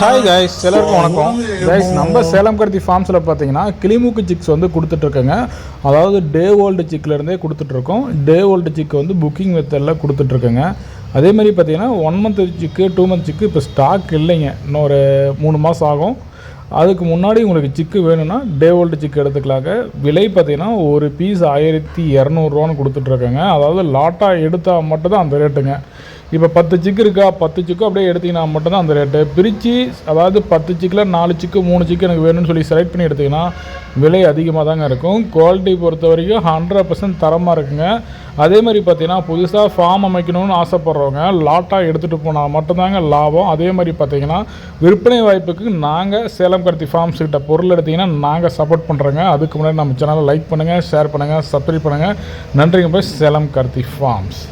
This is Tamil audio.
ஹாய் கைஸ் எல்லாருக்கும் வணக்கம். கைஸ் நம்ம சேலம் கருத்தி ஃபார்ம்ஸில் பார்த்தீங்கன்னா கிளிமூக்கு சிக்ஸ் வந்து கொடுத்துட்ருக்கோங்க. அதாவது டே ஓல்டு சிக்லேருந்தே கொடுத்துட்ருக்கோம். டே ஓல்டு சிக் வந்து புக்கிங் மெத்தடில் கொடுத்துட்ருக்கோங்க. அதே மாதிரி பார்த்தீங்கன்னா one month chick two month chick இப்போ ஸ்டாக் இல்லைங்க. இன்னும் ஒரு மூணு மாதம் ஆகும். அதுக்கு முன்னாடி உங்களுக்கு சிக்கு வேணும்னா டே ஓல்டு சிக்கு எடுத்துக்கலாங்க. விலை பார்த்தீங்கன்னா ஒரு பீஸ் ஆயிரத்தி இரநூறுவான்னு கொடுத்துட்ருக்கேங்க. அதாவது லாட்டாக எடுத்தால் மட்டும்தான் அந்த ரேட்டுங்க இப்போ பத்து சிக்கு இருக்கா? பத்து சிக்கு அப்படியே எடுத்தீங்கன்னா மட்டும்தான் அந்த ரேட்டு பிரித்து அதாவது பத்து சிக்கில் நாலு சிக்கு மூணு சிக்கு எனக்கு வேணும்னு சொல்லி செலக்ட் பண்ணி எடுத்தீங்கன்னா விலை அதிகமாக தாங்க இருக்கும். குவாலிட்டி பொறுத்த வரைக்கும் ஹண்ட்ரட் பர்சன்ட் தரமாக இருக்குங்க. அதே மாதிரி பார்த்தீங்கன்னா புதுசாக ஃபார்ம் அமைக்கணும்னு ஆசைப்பட்றவங்க லாட்டாக எடுத்துகிட்டு போனால் மட்டும்தாங்க லாபம். அதே மாதிரி பார்த்தீங்கன்னா விற்பனை வாய்ப்புக்கு நாங்கள் சேலம் கருத்தி ஃபார்ம்ஸ் கிட்ட பொருள் எடுத்திங்கன்னா நாங்கள் சப்போர்ட் பண்ணுறோங்க அதுக்கு முன்னாடி நம்ம சேனலை லைக் பண்ணுங்கள் ஷேர் பண்ணுங்கள் சப்ஸ்கிரைப் பண்ணுங்கள் நன்றிங்க போய் சேலம் கருத்தி ஃபார்ம்ஸ்